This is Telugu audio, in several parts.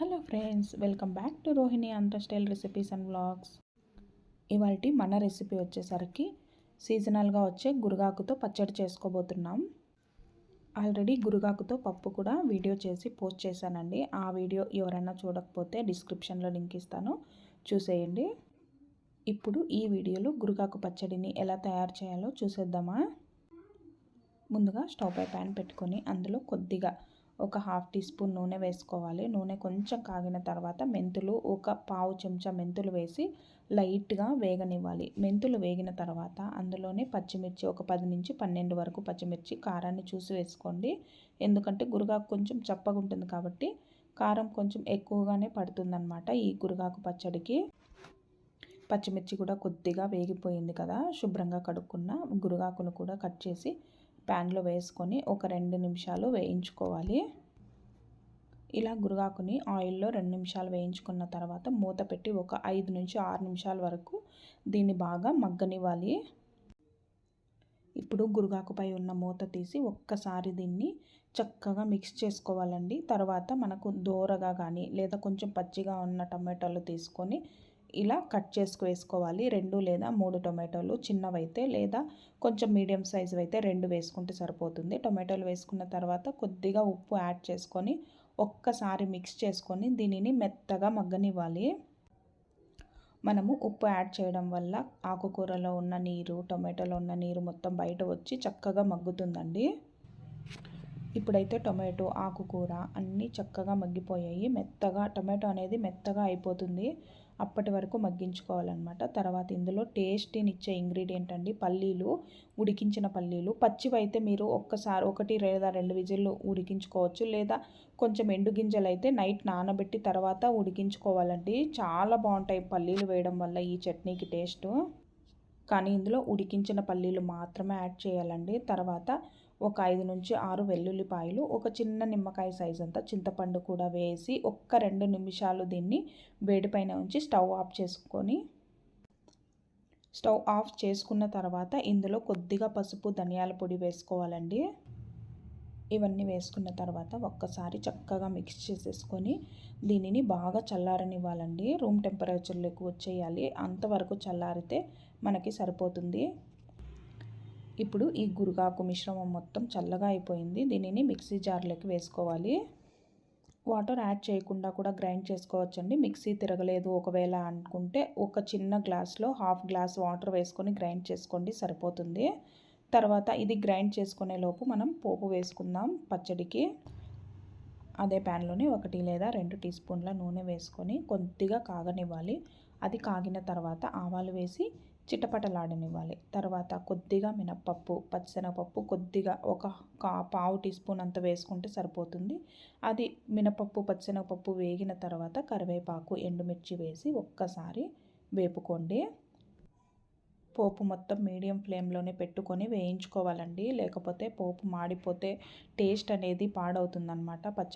Hello friends welcome back to Rohini Andhra style recipes and blogs ఇవాళ మన రెసిపీ వచ్చేసరికి సీజనల్గా వచ్చే గురుగాకుతో పచ్చడి చేసుకోబోతున్నాం. ఆల్రెడీ గురుగాకుతో పప్పు కూడా వీడియో చేసి పోస్ట్ చేశానండి. ఆ వీడియో ఎవరైనా చూడకపోతే డిస్క్రిప్షన్లో లింక్ ఇస్తాను. చూసేయండి. ఇప్పుడు ఈ వీడియోలో గురుగాకు పచ్చడిని ఎలా తయారు చేయాలో చూసేద్దామా? ముందుగా స్టవ్ పై ప్యాన్ పెట్టుకొని అందులో కొద్దిగా ఒక హాఫ్ టీ స్పూన్ నూనె వేసుకోవాలి. నూనె కొంచెం కాగిన తర్వాత మెంతులు ఒక పావు చెంచా మెంతులు వేసి లైట్గా వేగనివ్వాలి. మెంతులు వేగిన తర్వాత అందులోనే పచ్చిమిర్చి ఒక పది నుంచి పన్నెండు వరకు పచ్చిమిర్చి కారాన్ని చూసి వేసుకోండి. ఎందుకంటే గురుగాకు కొంచెం చప్పగా ఉంటుంది కాబట్టి కారం కొంచెం ఎక్కువగానే పడుతుందన్నమాట ఈ గురుగాకు పచ్చడికి. పచ్చిమిర్చి కూడా కొద్దిగా వేగిపోయింది కదా శుభ్రంగా కడుక్కున్న గురుగాకును కూడా కట్ చేసి ప్యాన్లో వేసుకొని ఒక రెండు నిమిషాలు వేయించుకోవాలి. ఇలా గురుగాకుని ఆయిల్లో రెండు నిమిషాలు వేయించుకున్న తర్వాత మూత పెట్టి ఒక ఐదు నుంచి ఆరు నిమిషాల వరకు దీన్ని బాగా మగ్గనివ్వాలి. ఇప్పుడు గురుగాకుపై ఉన్న మూత తీసి ఒక్కసారి దీన్ని చక్కగా మిక్స్ చేసుకోవాలండి. తర్వాత మనకు దోరగా కానీ లేదా కొంచెం పచ్చిగా ఉన్న టమాటాలు తీసుకొని ఇలా కట్ చేసుకు వేసుకోవాలి. రెండు లేదా మూడు టొమాటోలు చిన్నవైతే లేదా కొంచెం మీడియం సైజు అయితే రెండు వేసుకుంటే సరిపోతుంది. టొమాటోలు వేసుకున్న తర్వాత కొద్దిగా ఉప్పు యాడ్ చేసుకొని ఒక్కసారి మిక్స్ చేసుకొని దీనిని మెత్తగా మగ్గనివ్వాలి. మనము ఉప్పు యాడ్ చేయడం వల్ల ఆకుకూరలో ఉన్న నీరు టొమాటోలో ఉన్న నీరు మొత్తం బయట వచ్చి చక్కగా మగ్గుతుందండి. ఇప్పుడైతే టొమాటో ఆకుకూర అన్నీ చక్కగా మగ్గిపోయాయి. మెత్తగా టొమాటో అనేది మెత్తగా అయిపోతుంది. అప్పటి వరకు మగ్గించుకోవాలన్నమాట. తర్వాత ఇందులో టేస్టీనిచ్చే ఇంగ్రీడియంట్ అండి పల్లీలు ఉడికించిన పల్లీలు. పచ్చివి అయితే మీరు ఒక్కసారి ఒకటి లేదా రెండు విజిల్లు ఉడికించుకోవచ్చు. లేదా కొంచెం ఎండు గింజలు అయితే నైట్ నానబెట్టి తర్వాత ఉడికించుకోవాలండి. చాలా బాగుంటాయి పల్లీలు వేయడం వల్ల ఈ చట్నీకి టేస్ట్ కానీ ఇందులో ఉడికించిన పల్లీలు మాత్రమే యాడ్ చేయాలండి. తర్వాత ఒక ఐదు నుంచి ఆరు వెల్లుల్లిపాయలు ఒక చిన్న నిమ్మకాయ సైజ్ అంతా చింతపండు కూడా వేసి ఒక్క రెండు నిమిషాలు దీన్ని వేడిపైన ఉంచి స్టవ్ ఆఫ్ చేసుకొని స్టవ్ ఆఫ్ చేసుకున్న తర్వాత ఇందులో కొద్దిగా పసుపు ధనియాల పొడి వేసుకోవాలండి. ఇవన్నీ వేసుకున్న తర్వాత ఒక్కసారి చక్కగా మిక్స్ చేసేసుకొని దీనిని బాగా చల్లారనివ్వాలండి. రూమ్ టెంపరేచర్లోకి వచ్చేయాలి. అంతవరకు చల్లారితే మనకి సరిపోతుంది. ఇప్పుడు ఈ గురుగాకు మిశ్రమం మొత్తం చల్లగా అయిపోయింది. దీనిని మిక్సీ జార్లోకి వేసుకోవాలి. వాటర్ యాడ్ చేయకుండా కూడా గ్రైండ్ చేసుకోవచ్చండి. మిక్సీ తిరగలేదు ఒకవేళ అనుకుంటే ఒక చిన్న గ్లాస్లో హాఫ్ గ్లాస్ వాటర్ వేసుకొని గ్రైండ్ చేసుకోండి సరిపోతుంది. తర్వాత ఇది గ్రైండ్ చేసుకునే లోపు మనం పోపు వేసుకుందాం పచ్చడికి. అదే ప్యాన్లోని ఒకటి లేదా రెండు టీ స్పూన్ల నూనె వేసుకొని కొద్దిగా కాగనివ్వాలి. అది కాగిన తర్వాత ఆవాలు వేసి చిటపటలాడనివ్వాలి. తర్వాత కొద్దిగా మినప్పప్పు పచ్చిశనగపప్పు కొద్దిగా ఒక పావు టీ స్పూన్ అంత వేసుకుంటే సరిపోతుంది. అది మినపప్పు పచ్చిశనగపప్పు వేగిన తర్వాత కరివేపాకు ఎండుమిర్చి వేసి ఒక్కసారి వేపుకోండి. పోపు మొత్తం మీడియం ఫ్లేమ్లోనే పెట్టుకొని వేయించుకోవాలండి. లేకపోతే పోపు మాడిపోతే టేస్ట్ అనేది పాడవుతుందన్నమాట. పచ్చ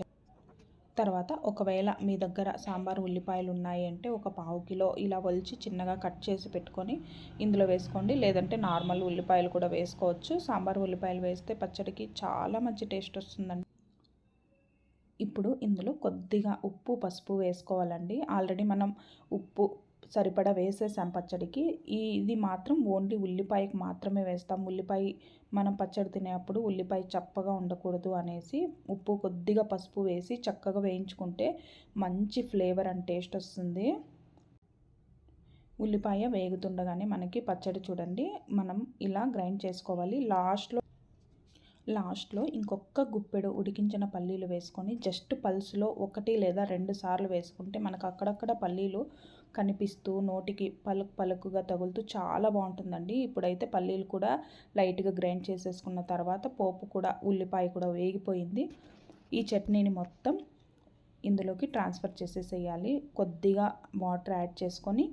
తర్వాత ఒకవేళ మీ దగ్గర సాంబార్ ఉల్లిపాయలు ఉన్నాయి అంటే ఒక పావు కిలో ఇలా ఒలిచి చిన్నగా కట్ చేసి పెట్టుకొని ఇందులో వేసుకోండి. లేదంటే నార్మల్ ఉల్లిపాయలు కూడా వేసుకోవచ్చు. సాంబార్ ఉల్లిపాయలు వేస్తే పచ్చడికి చాలా మంచి టేస్ట్ వస్తుందండి. ఇప్పుడు ఇందులో కొద్దిగా ఉప్పు పసుపు వేసుకోవాలండి. ఆల్రెడీ మనం ఉప్పు సరిపడా వేసేసాం పచ్చడికి ఈ ఇది మాత్రం ఓన్లీ ఉల్లిపాయకి మాత్రమే వేస్తాం. ఉల్లిపాయ మనం పచ్చడి తినేటప్పుడు ఉల్లిపాయ చప్పగా ఉండకూడదు అనేసి ఉప్పు కొద్దిగా పసుపు వేసి చక్కగా వేయించుకుంటే మంచి ఫ్లేవర్ అండ్ టేస్ట్ వస్తుంది. ఉల్లిపాయ వేగుతుండగానే మనకి పచ్చడి చూడండి. మనం ఇలా గ్రైండ్ చేసుకోవాలి. లాస్ట్లో లాస్ట్లో ఇంకొక గుప్పెడు ఉడికించిన పల్లీలు వేసుకొని జస్ట్ పల్స్లో ఒకటి లేదా రెండు సార్లు వేసుకుంటే మనకు అక్కడక్కడ పల్లీలు కనిపిస్తూ నోటికి పలుకు పలుకుగా తగులుతూ చాలా బాగుంటుందండి. ఇప్పుడైతే పల్లీలు కూడా లైట్గా గ్రైండ్ చేసేసుకున్న తర్వాత పోపు కూడా ఉల్లిపాయ కూడా వేగిపోయింది. ఈ చట్నీని మొత్తం ఇందులోకి ట్రాన్స్ఫర్ చేసేసేయాలి. కొద్దిగా వాటర్ యాడ్ చేసుకొని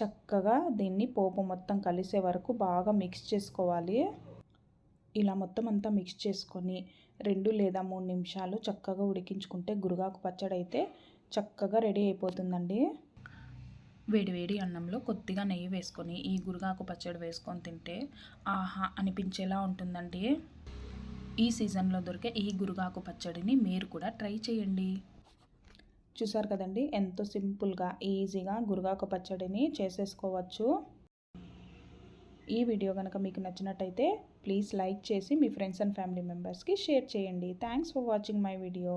చక్కగా దీన్ని పోపు మొత్తం కలిసే వరకు బాగా మిక్స్ చేసుకోవాలి. ఇలా మొత్తం అంతా మిక్స్ చేసుకొని రెండు లేదా మూడు నిమిషాలు చక్కగా ఉడికించుకుంటే గురుగాకు పచ్చడి అయితే చక్కగా రెడీ అయిపోతుందండి. వేడివేడి అన్నంలో కొద్దిగా నెయ్యి వేసుకొని ఈ గురుగాకు పచ్చడి వేసుకొని తింటే ఆహా అనిపించేలా ఉంటుందండి. ఈ సీజన్లో దొరికే ఈ గురుగాకు పచ్చడిని మీరు కూడా ట్రై చేయండి. చూసారు కదండి ఎంతో సింపుల్గా ఈజీగా గురుగాకు పచ్చడిని చేసేసుకోవచ్చు. ఈ వీడియో కనుక మీకు నచ్చినట్టయితే ప్లీజ్ లైక్ చేసి మీ ఫ్రెండ్స్ అండ్ ఫ్యామిలీ మెంబర్స్కి షేర్ చేయండి. Thanks for watching my video.